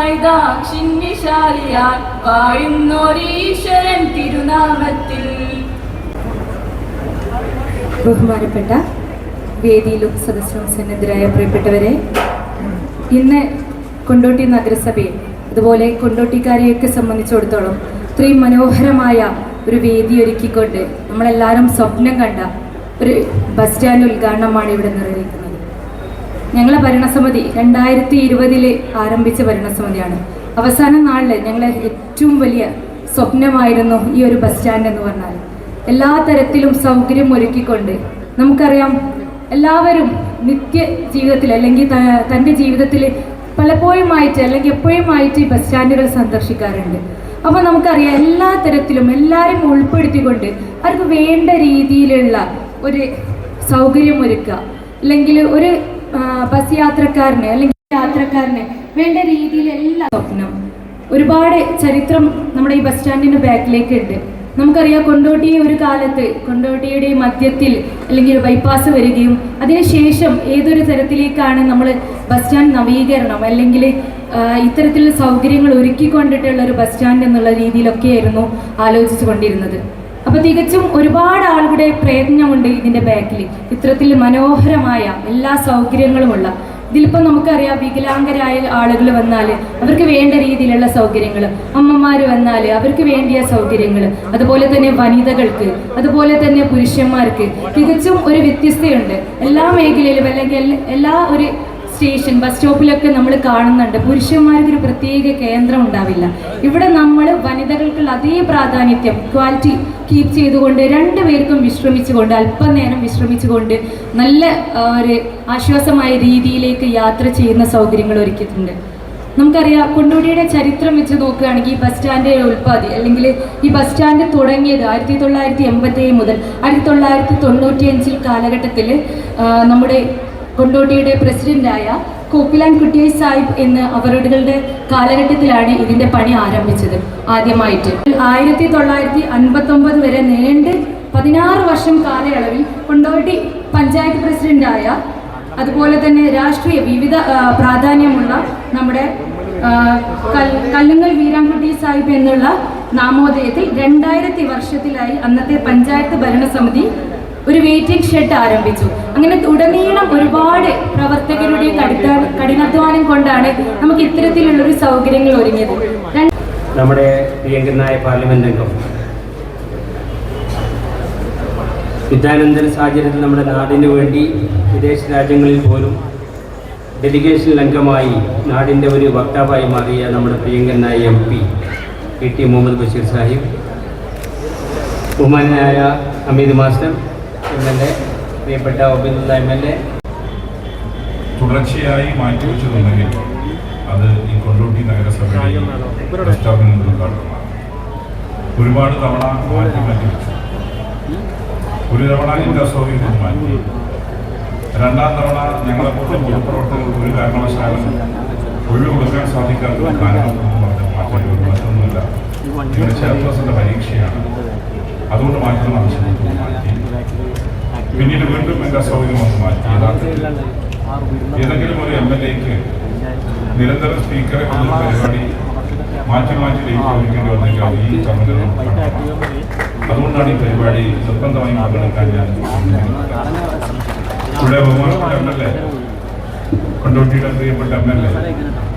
ആനന്ദയാലുവായി ദാക്ഷിണ്യശാലിയാൽ വാഴുന്നോരീശ്വരൻ തിരുനാമത്തിൽ. ബഹുമാനപ്പെട്ട വേദിയിലും സദസ്സിലും സന്നദ്ധരായ പ്രിയപ്പെട്ടവരെ ഇന്ന് കൊണ്ടോട്ടി നഗരസഭയിൽ അതുപോലെ കൊണ്ടോട്ടിക്കാരെയൊക്കെ സംബന്ധിച്ചിടത്തോളം ഇത്രയും മനോഹരമായ ഒരു വേദി ഒരുക്കിക്കൊണ്ട് നമ്മളെല്ലാവരും സ്വപ്നം കണ്ട ഒരു ബസ് സ്റ്റാൻഡ് ഉദ്ഘാടനമാണ് ഇവിടെ നിർവഹിക്കുന്നത് ഞങ്ങളെ ഭരണസമിതി രണ്ടായിരത്തി ഇരുപതിൽ ആരംഭിച്ച ഭരണസമിതിയാണ്. അവസാന നാളിൽ ഞങ്ങളെ ഏറ്റവും വലിയ സ്വപ്നമായിരുന്നു ഈ ഒരു ബസ് സ്റ്റാൻഡ് എന്ന് പറഞ്ഞാൽ എല്ലാ തരത്തിലും സൗകര്യം ഒരുക്കിക്കൊണ്ട് നമുക്കറിയാം എല്ലാവരും നിത്യ ജീവിതത്തിൽ അല്ലെങ്കിൽ തന്റെ ജീവിതത്തിൽ പലപ്പോഴുമായിട്ട് അല്ലെങ്കിൽ എപ്പോഴുമായിട്ട് ഈ ബസ് സ്റ്റാൻഡുകൾ സന്ദർശിക്കാറുണ്ട്. അപ്പോൾ നമുക്കറിയാം എല്ലാ തരത്തിലും എല്ലാവരും ഉൾപ്പെടുത്തിക്കൊണ്ട് അവർക്ക് വേണ്ട രീതിയിലുള്ള ഒരു സൗകര്യം ഒരുക്കുക. അല്ലെങ്കിൽ ഒരു ബസ് യാത്രക്കാരന് അല്ലെങ്കിൽ യാത്രക്കാരന് വേണ്ട രീതിയിൽ എല്ലാ സ്വപ്നം. ഒരുപാട് ചരിത്രം നമ്മുടെ ഈ ബസ് സ്റ്റാൻഡിന്റെ ബാക്കിലേക്ക് ഉണ്ട് നമുക്കറിയാം കൊണ്ടോട്ടിയെ ഒരു കാലത്ത് കൊണ്ടോട്ടിയുടെ മധ്യത്തിൽ അല്ലെങ്കിൽ ഒരു ബൈപ്പാസ് വരികയും അതിനുശേഷം ഏതൊരു തരത്തിലേക്കാണ് നമ്മൾ ബസ് സ്റ്റാൻഡ് നവീകരണം അല്ലെങ്കിൽ ഇത്തരത്തിലുള്ള സൗകര്യങ്ങൾ ഒരുക്കിക്കൊണ്ടിട്ടുള്ള ഒരു ബസ് സ്റ്റാൻഡ് എന്നുള്ള രീതിയിലൊക്കെയായിരുന്നു ആലോചിച്ചു കൊണ്ടിരുന്നത് അപ്പൊ തികച്ചും ഒരുപാട് ആളുകളുടെ പ്രയത്നമുണ്ട് ഇതിന്റെ ബാക്കിൽ ഇത്തരത്തിൽ മനോഹരമായ എല്ലാ സൗകര്യങ്ങളുമുള്ള. ഇതിലിപ്പോൾ നമുക്കറിയാം വികലാംഗരായ ആളുകൾ വന്നാൽ അവർക്ക് വേണ്ട രീതിയിലുള്ള സൗകര്യങ്ങൾ അമ്മമാർ വന്നാൽ അവർക്ക് വേണ്ടിയ സൗകര്യങ്ങൾ അതുപോലെ തന്നെ വനിതകൾക്ക് അതുപോലെ തന്നെ പുരുഷന്മാർക്ക്. തികച്ചും ഒരു വ്യത്യസ്തയുണ്ട്. എല്ലാ മേഖലയിലും അല്ലെങ്കിൽ എല്ലാ- എല്ലാ ഒരു സ്റ്റേഷൻ ബസ് സ്റ്റോപ്പിലൊക്കെ നമ്മൾ കാണുന്നുണ്ട്. പുരുഷന്മാർക്ക് ഒരു പ്രത്യേക കേന്ദ്രം ഉണ്ടാവില്ല. ഇവിടെ നമ്മൾ വനിതകൾക്കുള്ള അതേ പ്രാധാന്യത്യം ക്വാളിറ്റി കീപ്പ് ചെയ്തുകൊണ്ട് രണ്ടുപേർക്കും വിശ്രമിച്ചുകൊണ്ട് അല്പനേരം വിശ്രമിച്ചുകൊണ്ട് നല്ല ഒരു ആശ്വാസമായ രീതിയിലേക്ക് യാത്ര ചെയ്യുന്ന സൗകര്യങ്ങൾ ഒരുക്കിയിട്ടുണ്ട്. നമുക്കറിയാം കൊണ്ടോടിയുടെ ചരിത്രം വെച്ച് നോക്കുകയാണെങ്കിൽ ഈ ബസ് സ്റ്റാൻഡ് ഉൽപ്പാദി അല്ലെങ്കിൽ ഈ ബസ് സ്റ്റാൻഡ് തുടങ്ങിയത് ആയിരത്തി തൊള്ളായിരത്തി എൺപത്തി മുതൽ ആയിരത്തി തൊള്ളായിരത്തി തൊണ്ണൂറ്റി അഞ്ചിൽ കാലഘട്ടത്തിൽ നമ്മുടെ കൊണ്ടോട്ടിയുടെ പ്രസിഡന്റായ കോപ്പിലാൻ കുട്ടിയായി സാഹിബ് എന്ന് അവരുടെ കാലഘട്ടത്തിലാണ് ഇതിന്റെ പണി ആരംഭിച്ചത്. ആദ്യമായിട്ട് ആയിരത്തി തൊള്ളായിരത്തി അൻപത്തി ഒമ്പത് വരെ നീണ്ട് പതിനാറ് വർഷം കാലയളവിൽ കൊണ്ടോട്ടി പഞ്ചായത്ത് പ്രസിഡന്റായ അതുപോലെ തന്നെ രാഷ്ട്രീയ വിവിധ പ്രാധാന്യമുള്ള നമ്മുടെ കല്ലുങ്ങൽ വീരാൻകുട്ടി സാഹിബ് എന്നുള്ള നാമോദയത്തിൽ രണ്ടായിരത്തി വർഷത്തിലായി അന്നത്തെ പഞ്ചായത്ത് ഭരണസമിതി ഒരു വെയിറ്റിംഗ് ഷെഡ് ആരംഭിച്ചു. അങ്ങനെ ഉടനീളം ഒരുപാട് പ്രവർത്തകരുടെ കഠിനാധ്വാനം കൊണ്ടാണ് നമുക്ക് ഇത്തരത്തിലുള്ള ഒരു സൗകര്യങ്ങൾ ഒരുങ്ങിയത്. നമ്മുടെ പ്രിയങ്കരനായ പാർലമെന്റ് അംഗം. യുദ്ധാനന്തര സാഹചര്യത്തിൽ നമ്മുടെ നാടിന് വേണ്ടി വിദേശ രാജ്യങ്ങളിൽ പോലും ഡെലിഗേഷൻ അംഗമായി നാടിന്റെ ഒരു വക്താവായി മാറിയ നമ്മുടെ പ്രിയങ്കരനായ M P T Muhammad Basheer Sahib ബഹുമാനായ Hameed master M L A പ്രിയപ്പെട്ട ഒബിന്ദ എം എൽ എ. തുടർച്ചയായി മാറ്റിവെച്ചതുണ്ടെങ്കിൽ അത് ഈ കൊണ്ടോട്ടി ഉദ്ഘാടനമാണ് ഒരുപാട് തവണ മാറ്റി മാറ്റി വെച്ചു. ഒരു തവണ എന്റെ അസൗകര്യം മാറ്റി. രണ്ടാം തവണ ഞങ്ങളെ പോലെ പൊതുപ്രവർത്തകർക്ക് ഒരു കാരണവശാലും ഒഴിവ് കൊടുക്കാൻ സാധിക്കാത്ത കാരണം എന്ന് മറ്റൊന്നുമില്ല ഇവിടെ ചെയർപേഴ്സന്റെ പരീക്ഷയാണ്. അതുകൊണ്ട് മാറ്റണം ആവശ്യപ്പെട്ടു മാറ്റി. പിന്നീട് വീണ്ടും എന്റെ അസൗകര്യം വന്ന് മാറ്റി. ഏതെങ്കിലും ഒരു എം എൽ എക്ക് നിരന്തരം സ്പീക്കറെ പരിപാടി മാറ്റി മാറ്റി ചോദിക്കേണ്ടി വന്നെങ്കിൽ ഈ ചുമതല അതുകൊണ്ടാണ് ഈ പരിപാടി നിർബന്ധമായി പങ്കെടുക്കാൻ ഞാൻ ഇവിടെ ബഹുമാനപ്പെട്ട എം എൽ എ കൊണ്ടോട്ടിയുടെ പ്രിയപ്പെട്ട എം എൽ എ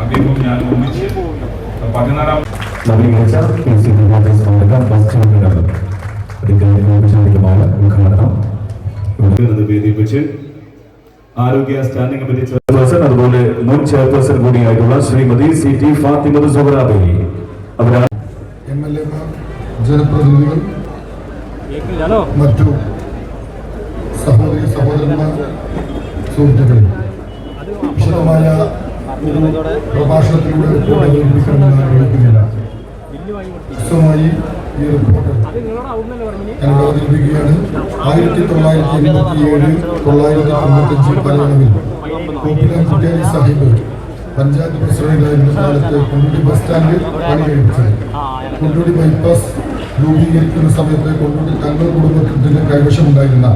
അദ്ദേഹവും ഞാൻ ഒന്നിച്ച് പതിനാലാം നവീകരിച്ച കെ ഔപചാരികമായ ഉദ്ഘാടനം വേദിയിൽ വെച്ച് ആരോഗ്യ സ്റ്റാൻഡിംഗ് കമ്മിറ്റി ചെയർപേഴ്സൺ അതുപോലെ മുൻ ചെയർപേഴ്സൺ കൂടിയായിട്ടുള്ള ശ്രീമതി സി ടി ഫാത്തിമത് സുഹറാബി അവരാണ് എം എൽ എമാർ ജനപ്രതിനിധികൾ മറ്റു സഹോദരി സഹോദരന്മാർ സുഹൃത്തുക്കൾ വിശദമായ പ്രഭാഷണത്തിലൂടെ അവതരിപ്പിക്കണമെന്ന് ആഗ്രഹിക്കുന്നില്ല ഈ റിപ്പോർട്ട് അവതരിപ്പിക്കുകയാണ് ആയിരത്തി തൊള്ളായിരത്തി എൺപത്തി ഏഴ് തൊള്ളായിരത്തി തൊണ്ണൂറ്റഞ്ച് കാലയളവിൽ കോപ്പിലാം കുട്ടിയാരി സാഹിബ് പഞ്ചായത്ത് പ്രസിഡന്റായിരുന്ന കാലത്ത് കൊണ്ടുടി ബസ് സ്റ്റാൻഡ് പണി കഴിപ്പിച്ചത്. കൊണ്ടുടി ബൈപ്പാസ് രൂപീകരിക്കുന്ന സമയത്ത് കൊണ്ടുടി തങ്ങൾ കുടുംബത്തിന് കൈവശമുണ്ടായിരുന്ന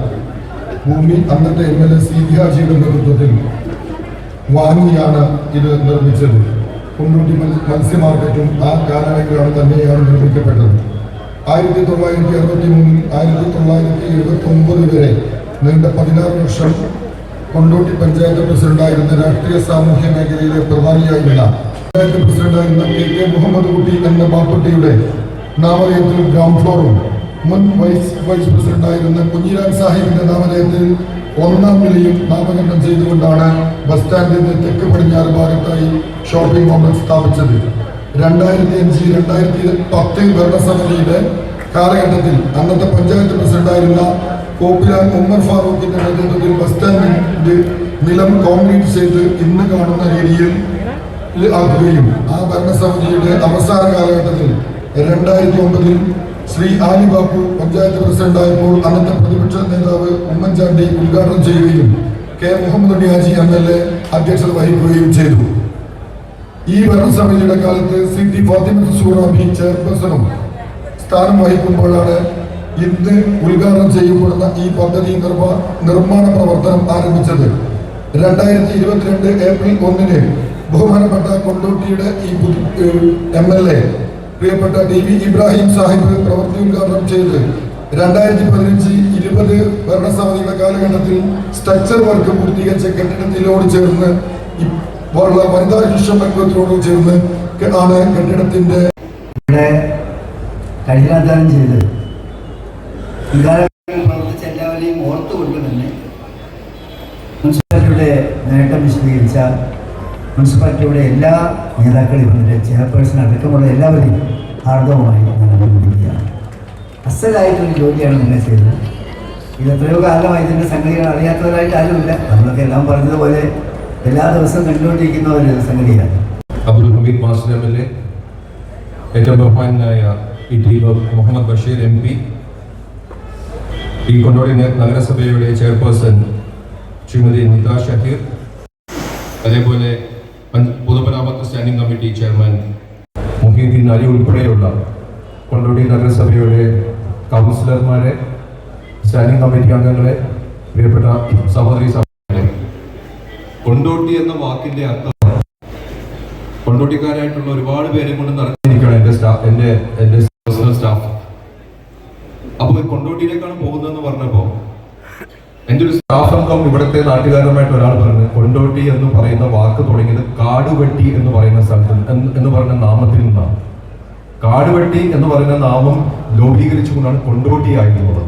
ഭൂമി അന്നത്തെ എം എൽ എ സി ഹാജിയുടെ നേതൃത്വത്തിൽ വാങ്ങിയാണ് ഇത് നിർമ്മിച്ചത്. കൊണ്ടോട്ടി മത്സ്യ- മാർക്കറ്റും ആ കാലയളവിലാണ് തന്നെയാണ് നിർമ്മിക്കപ്പെട്ടത്. ആയിരത്തി തൊള്ളായിരത്തി അറുപത്തി മൂന്നിൽ ആയിരത്തി തൊള്ളായിരത്തി എഴുപത്തി ഒമ്പത് വരെ നീണ്ട പതിനാറ് വർഷം കൊണ്ടോട്ടി പഞ്ചായത്ത് പ്രസിഡന്റായിരുന്ന രാഷ്ട്രീയ സാമൂഹ്യ മേഖലയിലെ പ്രധാനിയായിരുന്ന പഞ്ചായത്ത് പ്രസിഡന്റായിരുന്ന കെ കെ മുഹമ്മദ് കുട്ടി എന്ന ബാപ്പുട്ടിയുടെ നാമധേയത്തിൽ ഗ്രൗണ്ട് ഫ്ലോറും മുൻ വൈസ് വൈസ് പ്രസിഡന്റായിരുന്ന കുഞ്ഞിരാൻ സാഹിബിന്റെ നാമധേയത്തിൽ ഒന്നാം നിലയും നാമകരണം ചെയ്തുകൊണ്ടാണ് ബസ് സ്റ്റാൻഡിന്റെ തെക്ക് പടിഞ്ഞാറ് ഭാഗത്തായി ഷോപ്പിംഗ് കോംപ്ലക്സ് സ്ഥാപിച്ചത്. രണ്ടായിരത്തി അഞ്ച് രണ്ടായിരത്തി പത്ത് ഭരണസമിതിയുടെ കാലഘട്ടത്തിൽ അന്നത്തെ പഞ്ചായത്ത് പ്രസിഡന്റായിരുന്ന കോപ്പിലാൻ ഉമ്മർ ഫാറൂഖിന്റെ നേതൃത്വത്തിൽ ബസ് സ്റ്റാൻഡിന്റെ നിലം കോൺക്രീറ്റ് ചെയ്ത് ഇന്ന് കാണുന്ന രീതിയിൽ ആക്കുകയും ആ ഭരണസമിതിയുടെ അവസാന കാലഘട്ടത്തിൽ രണ്ടായിരത്തി ഒമ്പതിൽ ശ്രീ ആലി ബാപ്പു പഞ്ചായത്ത് പ്രസിഡന്റായപ്പോൾ അന്നത്തെ പ്രതിപക്ഷ നേതാവ് ഉമ്മൻചാണ്ടി ഉദ്ഘാടനം ചെയ്യുകയും K Muhammad Niyaji M L A അധ്യക്ഷത വഹിക്കുകയും ചെയ്തു. ഈ ഭരണസമിതിയുടെ കാലത്ത് സി ടി ഫാത്തിമ സൂറാബി ചെയർപേഴ്സണും സ്ഥാനം വഹിക്കുമ്പോഴാണ് ഇന്ന് ഉദ്ഘാടനം ചെയ്യപ്പെടുന്ന ഈ പദ്ധതി നിർമ്മാ- നിർമ്മാണ പ്രവർത്തനം ആരംഭിച്ചത്. രണ്ടായിരത്തി ഇരുപത്തിരണ്ട് ഏപ്രിൽ ഒന്നിന് ബഹുമാനപ്പെട്ട കൊണ്ടോട്ടിയുടെ ഈ എം എൽ എ പ്രിയപ്പെട്ട ഡി വി ഇബ്രാഹിം സാഹിബ് പ്രവൃത്തി ഉദ്ഘാടനം ചെയ്ത് രണ്ടായിരത്തി പതിനഞ്ച് ഇരുപത് ഭരണസമിതിയുടെ കാലഘട്ടത്തിൽ സ്ട്രക്ചർ വർക്ക് പൂർത്തീകരിച്ച കെട്ടിടത്തിലോട് ചേർന്ന് ഇപ്പോഴുള്ള വനിതാ ശിക്ഷ മത്വത്തിനോട് ചേർന്ന് ആണ് കെട്ടിടത്തിന്റെ കഠിനാധ്വാനം ചെയ്ത് വികാരങ്ങളിൽ പ്രവർത്തിച്ച എല്ലാവരെയും ഓർത്തുകൊണ്ട് തന്നെ മുനിസിപ്പാലിറ്റിയുടെ നേട്ടം വിശദീകരിച്ച മുനിസിപ്പാലിറ്റിയുടെ എല്ലാ നേതാക്കളെയും ഇവരുടെ ചെയർപേഴ്സൺ അടക്കമുള്ള എല്ലാവരെയും ഹാർദവുമായി ഞാൻ അസലായിട്ടൊരു ജോലിയാണ് നിങ്ങൾ ചെയ്തത്. ഇത് എത്രയോ കാലമായി ഇതിന്റെ സംഗതികൾ അറിയാത്തവരായിട്ട് ആരുമില്ല. നമ്മളൊക്കെ എല്ലാം പറഞ്ഞതുപോലെ എല്ലാ ദിവസവും കണ്ടുകൊണ്ടിരിക്കുന്ന ഒരു സംഗതിയാണ്. Abdul Hameed master M L A ഏറ്റവും ബഹുമാനായ മുഹമ്മദ് ബഷീർ എം പി ഈ കൊണ്ടോടി നഗരസഭയുടെ ചെയർപേഴ്സൺ ശ്രീമതി നിത ഷഹീർ അതേപോലെ standing committee chairman Muhiyuddin Ali ഉൾപ്പെടെയുള്ള കൊണ്ടോടി നഗരസഭയുടെ കൗൺസിലർമാരെ സ്റ്റാൻഡിംഗ് കമ്മിറ്റി അംഗങ്ങളെ പ്രിയപ്പെട്ട സഹോദരി സഹോദരങ്ങളെ. കൊണ്ടോട്ടി എന്ന വാക്കിന്റെ അർത്ഥം കൊണ്ടോട്ടിക്കാരായിട്ടുള്ള ഒരുപാട് പേരെ കൊണ്ട് നിറഞ്ഞിരിക്കുകയാണ് എന്റെ സ്റ്റാഫ് എന്റെ എന്റെ പേഴ്സണൽ സ്റ്റാഫ് അപ്പോൾ കൊണ്ടോട്ടിയിലേക്കാണ് പോകുന്നതെന്ന് പറഞ്ഞപ്പോൾ എന്റെ ഒരു സ്റ്റാഫ് അംഗം ഇവിടുത്തെ നാട്ടുകാരുമായിട്ട് ഒരാൾ പറഞ്ഞു കൊണ്ടോട്ടി എന്ന് പറയുന്ന വാക്ക് തുടങ്ങിയത് കാടുവെട്ടി എന്ന് പറയുന്ന സ്ഥലത്ത് എന്ന് പറയുന്ന നാമത്തിൽ നിന്നാണ്. കാടുവെട്ടി എന്ന് പറയുന്ന നാമം ലോപീകരിച്ചുകൊണ്ടാണ് കൊണ്ടോട്ടി ആയിരുന്നത്.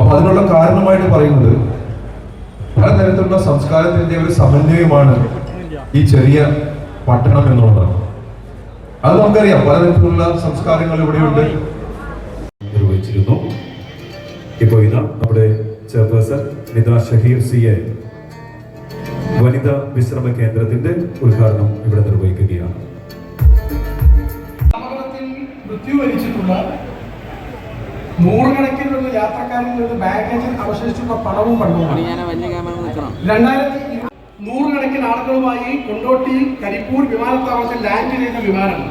അപ്പൊ അതിനുള്ള കാരണമായിട്ട് പറയുന്നത് പലതരത്തിലുള്ള സംസ്കാരത്തിന്റെ ഒരു സമന്വയമാണ് ഈ ചെറിയ പട്ടണം എന്നുള്ളത് അത് നമുക്കറിയാം പലതരത്തിലുള്ള സംസ്കാരങ്ങൾ ഇവിടെയുണ്ട്. നിർവഹിച്ചിരുന്നു. ഇപ്പോൾ ഇതാ നമ്മുടെ chairperson Nitha Shaheer C A. വനിതാ വിശ്രമ കേന്ദ്രത്തിന്റെ ഉദ്ഘാടനം ഇവിടെ നിർവഹിക്കുകയാണ്. മൃത്യു വരിച്ചിട്ടുള്ള നൂറുകണക്കിനുള്ള യാത്രക്കാരിൽ നിന്ന് ബാഗേജിൽ അവശേഷിച്ചുള്ള പണവും പണവും. രണ്ടായിരത്തി നൂറുകണക്കിന് ആളുകളുമായി കൊണ്ടോട്ടി കരിപ്പൂർ വിമാനത്താവളത്തിൽ ലാൻഡ് ചെയ്ത വിമാനം.